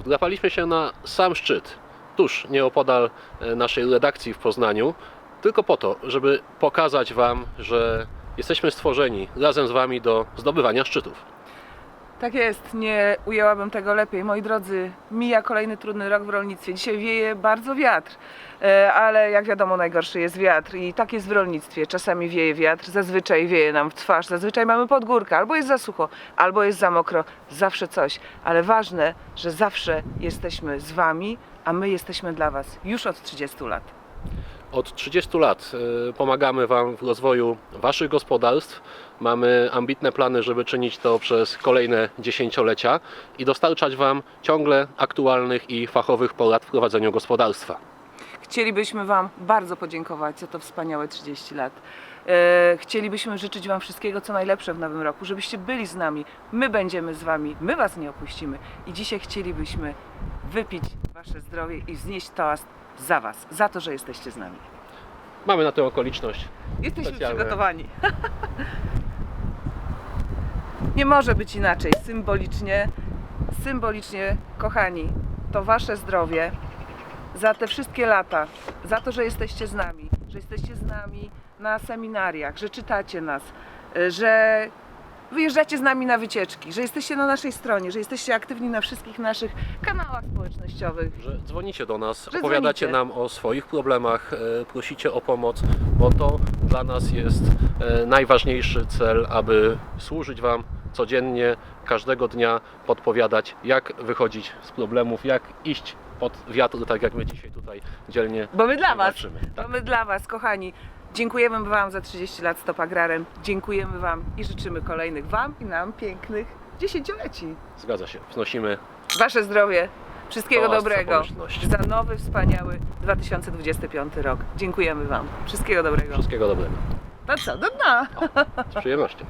Wdrapaliśmy się na sam szczyt, tuż nieopodal e, naszej redakcji w Poznaniu, tylko po to, żeby pokazać Wam, że jesteśmy stworzeni razem z Wami do zdobywania szczytów. Tak jest, nie ujęłabym tego lepiej. Moi drodzy, mija kolejny trudny rok w rolnictwie. Dzisiaj wieje bardzo wiatr, e, ale jak wiadomo, najgorszy jest wiatr i tak jest w rolnictwie. Czasami wieje wiatr, zazwyczaj wieje nam w twarz, zazwyczaj mamy podgórkę, albo jest za sucho, albo jest za mokro, zawsze coś. Ale ważne, że zawsze jesteśmy z Wami, a my jesteśmy dla Was już od 30 lat. Od 30 lat e, pomagamy Wam w rozwoju Waszych gospodarstw. Mamy ambitne plany, żeby czynić to przez kolejne dziesięciolecia i dostarczać Wam ciągle aktualnych i fachowych porad w prowadzeniu gospodarstwa. Chcielibyśmy Wam bardzo podziękować za to wspaniałe 30 lat. E, Chcielibyśmy życzyć Wam wszystkiego, co najlepsze w nowym roku, żebyście byli z nami. My będziemy z Wami, my Was nie opuścimy. I dzisiaj chcielibyśmy wypić Wasze zdrowie i wznieść toast za Was, za to, że jesteście z nami. Mamy na tę okoliczność Jesteśmy Specjalne. przygotowani. Nie może być inaczej. Symbolicznie, symbolicznie, kochani, to Wasze zdrowie za te wszystkie lata, za to, że jesteście z nami, że jesteście z nami na seminariach, że czytacie nas, y, że wyjeżdżacie z nami na wycieczki, że jesteście na naszej stronie, że jesteście aktywni na wszystkich naszych kanałach społecznościowych. że dzwonicie do nas, Że opowiadacie dzwonicie. nam o swoich problemach, e, prosicie o pomoc, bo to dla nas jest e, najważniejszy cel, aby służyć Wam codziennie, każdego dnia, podpowiadać, jak wychodzić z problemów, jak iść pod wiatr, tak jak my dzisiaj tutaj dzielnie Bo my dla Was. walczymy. Tak. my dla Was, kochani. Dziękujemy Wam za 30 lat Stop Agrarem. Dziękujemy Wam i życzymy kolejnych Wam i nam pięknych dziesięcioleci. Zgadza się, wznosimy Wasze zdrowie, wszystkiego Toast dobrego za nowy, wspaniały 2025 rok. Dziękujemy Wam. Wszystkiego dobrego. wszystkiego dobrego. To co, do dna. Z przyjemnością.